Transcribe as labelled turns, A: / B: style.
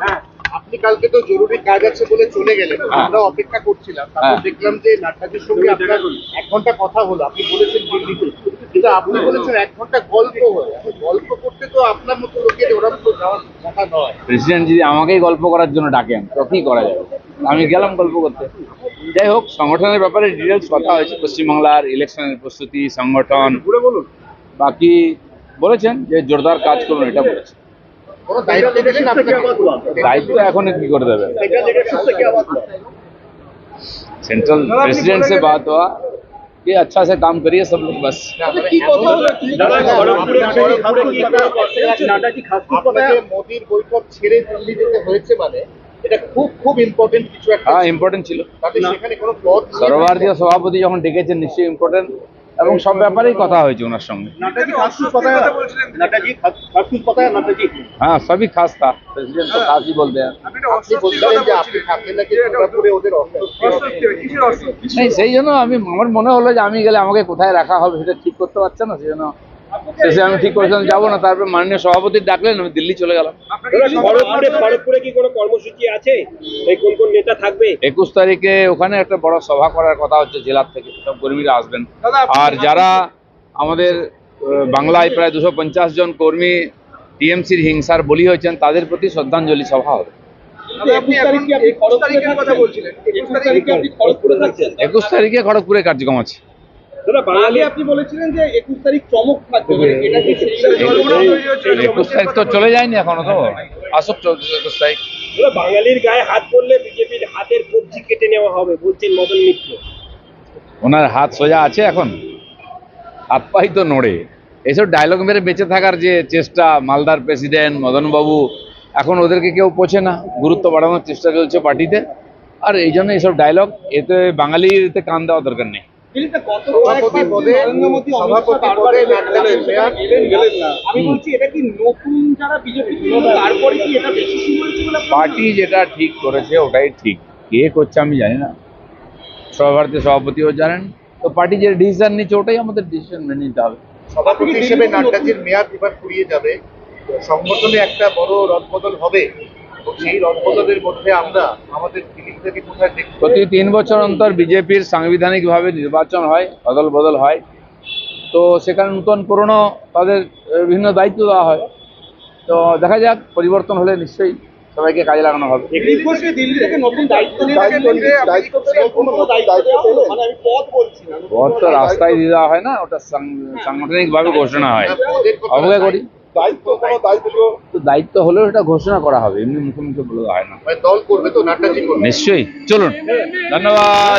A: হ্যাঁ, আপনি কালকে তো জরুরি কাজ আছে বলে চলে গেলেন আমরা অপেক্ষা করছিলাম। তারপর
B: হ্যাঁ।
A: দেখলাম যে নাট্যাজির সঙ্গে আপনার এক ঘণ্টা কথা হলো আপনি বলেছেন দিল্লিতে। কিন্তু আপনি বলেছেন এক ঘণ্টা গল্প হলো গল্প করতে তো আপনার মতো লোকের ওরকম তো যাওয়ার কথা নয়।
B: প্রেসিডেন্ট যদি আমাকেই গল্প করার জন্য ডাকেন তো কি করা যাবে। আমি গেলাম গল্প করতে। যাই হোক সংগঠনের ব্যাপারে ডিটেলস কথা হয়েছে। পশ্চিমবাংলার ইলেকশনের প্রস্তুতি সংগঠন বাকি বলেছেন যে জোরদার কাজ করুন এটা বলেছেন
A: কোনো দায়িত্ব দিলেন আপনাকে
B: দায়িত্ব এখন কি করে দেবে सेंट्रल प्रेसिडेंट से बात हुआ कि अच्छा से काम करिए सब लोग बस
A: আপনাকে মোদির বৈঠক ছেড়ে দিল্লি যেতে হয়েছে মানে এটা খুব খুব ইম্পর্টেন্ট কিছু একটা
B: হ্যাঁ ইম্পর্টেন্ট ছিল
A: তাতে সেখানে কোনো পদ নিয়ে
B: সর্বভারতীয় সভাপতি যখন ডেকেছেন নিশ্চয়ই ইম্পর্টেন্ট এবং সব ব্যাপারেই কথা হয়েছে ওনার সঙ্গে।
A: হ্যাঁ সবই খাস্তা
B: প্রেসিডেন্ট সেই জন্য আমি আমার মনে হলো যে আমি গেলে আমাকে কোথায় রাখা হবে সেটা ঠিক করতে পারছে না সেই জন্য শেষে আমি ঠিক করেছিলাম যাব না। তারপর মাননীয় সভাপতি ডাকলেন আমি দিল্লি চলে গেলাম।
C: খড়গপুরে খড়গপুরে কি কোনো কর্মসূচি আছে? কোন কোন নেতা থাকবে?
B: একুশ তারিখে ওখানে একটা বড় সভা করার কথা হচ্ছে জেলার থেকে সব কর্মীরা আসবেন। আর যারা আমাদের বাংলায় প্রায় দুশো পঞ্চাশ জন কর্মী টিএমসির হিংসার বলি হয়েছেন তাদের প্রতি শ্রদ্ধাঞ্জলি সভা হবে।
C: একুশ তারিখে খড়গপুরে
B: কার্যক্রম আছে।
C: একুশ তারিখ
B: তো চলে যায়নি এখনও তো। আসুক একুশ তারিখ।
C: বাঙালির গায়ে হাত পড়লে বিজেপির হাতের কবজি কেটে নেওয়া হবে বলছেন মদন মিত্র।
B: ওনার হাত সোজা আছে এখন। হাত পাই তো নড়ে। এসব ডায়লগ মেরে বেঁচে থাকার যে চেষ্টা মালদার প্রেসিডেন্ট মদনবাবু এখন ওদেরকে কেউ পোছে না। গুরুত্ব বাড়ানোর চেষ্টা চলছে পার্টিতে। আর এই জন্য এইসব ডায়লগ এতে বাঙালির এতে কান দেওয়া দরকার নেই।
A: সভাপতি পদে সভাপতি পদে নাট্যাজির মেয়াদ
C: আমি বলছি এটা কি নতুন যারা বিজেপি তারপরে কি এটা বেশি শুরু হয়েছে বলে আপনার
B: পার্টি যেটা ঠিক করেছে ওটাই ঠিক। কে করছে আমি জানি না। সর্বভারতীয় সভাপতিও জানেন। তো পার্টি যে ডিসিশন নিচ্ছে ওটাই আমাদের ডিসিশন মেনে নিতে হবে।
A: সভাপতি হিসেবে নাট্যাজির মেয়াদ এবার ফুরিয়ে যাবে। সংগঠনে একটা বড় রদবদল হবে। তো সেই রদবদলের মধ্যে আমরা আমাদের
B: প্রতি তিন বছর অন্তর বিজেপির সাংবিধানিকভাবে নির্বাচন হয় অদল বদল হয়। তো সেখানে নূতন পুরনো তাদের বিভিন্ন দায়িত্ব দেওয়া হয়। তো দেখা যাক পরিবর্তন হলে নিশ্চয়ই সবাইকে কাজে লাগানো হবে?
C: মানে আমি পদ বলছি না নতুন
B: ভোট
C: কোনো
B: তো রাস্তায় দিয়ে দেওয়া হয় না ওটা সাংগঠনিকভাবে ঘোষণা হয়। অবজ্ঞা করি।
C: দায়িত্ব কোনো দায়িত্ব।
B: তো দায়িত্ব হলেও এটা ঘোষণা করা হবে এমনি মুখে মুখে বলে হয় না।
A: দল করবে তো নাট্যাজি করবে?
B: নিশ্চয়ই। চলুন। ধন্যবাদ।